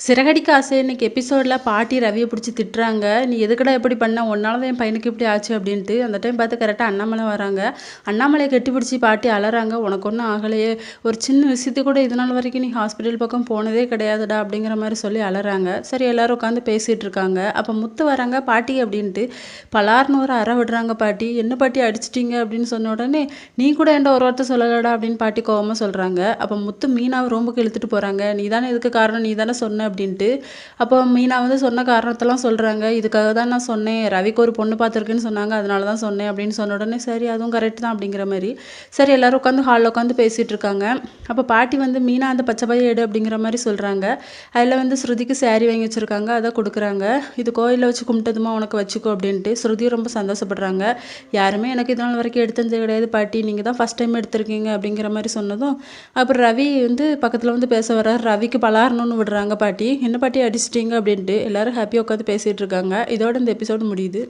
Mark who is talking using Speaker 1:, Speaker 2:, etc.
Speaker 1: சிறகடிக்க ஆசை. இன்னைக்கு எபிசோடில் பாட்டி ரவியை பிடிச்சி திட்டுறாங்க. நீ எதுக்கடா எப்படி பண்ண? ஒன்னால தான் என் பையனுக்கு இப்படி ஆச்சு அப்படின்ட்டு அந்த டைம் பார்த்து கரெக்டாக அண்ணாமலை வராங்க. அண்ணாமலையை கட்டி பிடிச்சி பாட்டி அலறாங்க. உனக்கு ஒன்றும் ஆகலையே. ஒரு சின்ன விஷயத்து கூட இது நாள் வரைக்கும் நீ ஹாஸ்பிட்டல் பக்கம் போனதே கிடையாதுடா அப்படிங்கிற மாதிரி சொல்லி அலறாங்க. சரி எல்லோரும் உட்காந்து பேசிகிட்டு இருக்காங்க. அப்போ முத்து வராங்க பாட்டி அப்படின்ட்டு. பலார்னு ஒரு அற விடுறாங்க பாட்டி. என்ன பாட்டி அடிச்சிட்டிங்க? அப்படின்னு சொன்ன உடனே நீ கூட என்கிட்ட ஒரு வார்த்தை சொல்லலடா அப்படின்னு பாட்டி கோவமாக சொல்கிறாங்க அப்போ முத்து மீனாவை ரொம்ப இழுத்துட்டு போகிறாங்க நீ தானே இதுக்கு காரணம்? நீ தானே சொன்ன அப்படின்ட்டு. அப்போ மீனா வந்து சொன்ன காரணத்தெல்லாம் சொல்கிறாங்க இதுக்காக தான் நான் சொன்னேன். ரவிக்கு ஒரு பொண்ணு பார்த்துருக்குன்னு சொன்னாங்க. அதனால தான் சொன்னேன் அப்படின்னு சொன்ன உடனே சரி அதுவும் கரெக்ட் தான் அப்படிங்கிற மாதிரி. சரி எல்லோரும் உட்காந்து ஹாலில் உட்காந்து பேசிகிட்டு இருக்காங்க. அப்போ பாட்டி வந்து மீனா அந்த பச்சை பைய எடு அப்படிங்கிற மாதிரி சொல்கிறாங்க அதில் வந்து ஸ்ருதிக்கு சேரீ வாங்கி வச்சுருக்காங்க. அதை கொடுக்குறாங்க. இது கோயிலில் வச்சு கும்பிட்டதுமா? உனக்கு வச்சுக்கோ அப்படின்ட்டு ஸ்ருதி ரொம்ப சந்தோஷப்படுறாங்க. யாருமே எனக்கு இதனால் வரைக்கும் எடுத்தது கிடையாது பாட்டி. நீங்கள் தான் ஃபஸ்ட் டைம் எடுத்திருக்கீங்க அப்படிங்கிற மாதிரி சொன்னதும் அப்புறம் ரவி வந்து பக்கத்தில் வந்து பேச வர்றார். ரவிக்கு பலாரணும்னு விடுறாங்க பாட்டி. பாட்டி என்ன பாட்டி அடிச்சிட்டிங்க? அப்படின்ட்டு எல்லாரும் ஹாப்பியாக உட்காந்து பேசிகிட்டு இருக்காங்க. இதோட இந்த எபிசோடு முடியுது.